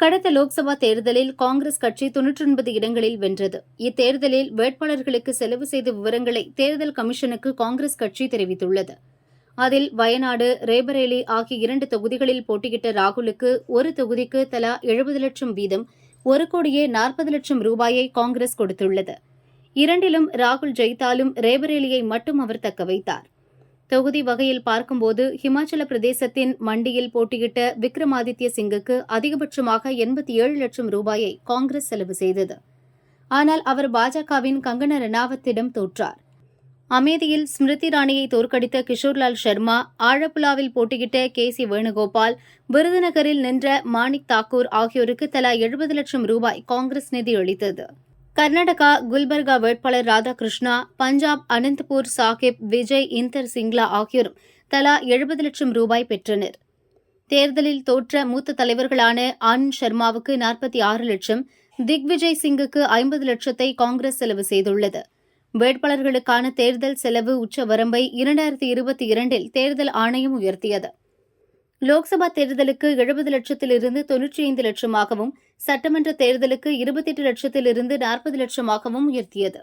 கடந்த லோக்சபா தேர்தலில் காங்கிரஸ் கட்சி தொன்னூற்றி ஒன்பது இடங்களில் வென்றது. இத்தேர்தலில் வேட்பாளர்களுக்கு செலவு செய்த விவரங்களை தேர்தல் கமிஷனுக்கு காங்கிரஸ் கட்சி தெரிவித்துள்ளது. அதில் வயநாடு ரேபரேலி ஆகிய இரண்டு தொகுதிகளில் போட்டியிட்ட ராகுலுக்கு ஒரு தொகுதிக்கு தலா எழுபது லட்சம் வீதம் ஒரு கோடியே நாற்பது லட்சம் ரூபாயை காங்கிரஸ் கொடுத்துள்ளது. இரண்டிலும் ராகுல் ஜெயித்தாலும் ரேபரேலியை மட்டும் அவர் தக்க வைத்தார். தொகுதி வகையில் பார்க்கும்போது ஹிமாச்சல பிரதேசத்தின் மண்டியில் போட்டியிட்ட விக்ரமாதித்ய சிங்குக்கு அதிகபட்சமாக எண்பத்தி ஏழு லட்சம் ரூபாயை காங்கிரஸ் செலவு செய்தது. ஆனால் அவர் பாஜகவின் கங்கன ரணாவத்திடம் தோற்றார். அமேதியில் ஸ்மிருதி ராணியை தோற்கடித்த கிஷோர்லால் சர்மா ஆழப்புலாவில் போட்டியிட்ட கே சி வேணுகோபால் விருதுநகரில் நின்ற மாணிக் தாக்கூர் ஆகியோருக்கு தலா எழுபது லட்சம் ரூபாய் காங்கிரஸ் நிதி அளித்தது. கர்நாடகா குல்பர்கா வேட்பாளர் ராதாகிருஷ்ணா பஞ்சாப் அனந்த்பூர் சாஹிப் விஜய் இந்தர் சிங்லா ஆகியோரும் தலா எழுபது லட்சம் ரூபாய் பெற்றனர். தேர்தலில் தோற்ற மூத்த தலைவர்களான ஆனந்த் சர்மாவுக்கு நாற்பத்தி ஆறு லட்சம் திக்விஜய் சிங்குக்கு ஐம்பது லட்சத்தை காங்கிரஸ் செலவு செய்துள்ளது. வேட்பாளர்களுக்கான தேர்தல் செலவு உச்சவரம்பை இரண்டாயிரத்தி இருபத்தி இரண்டில் தேர்தல் ஆணையம் உயர்த்தியது. லோக்சபா தேர்தலுக்கு எழுபது லட்சத்திலிருந்து தொன்னூற்றி ஐந்து லட்சமாகவும் சட்டமன்ற தேர்தலுக்கு இருபத்தெட்டு லட்சத்திலிருந்து நாற்பது லட்சமாகவும் உயர்த்தியது.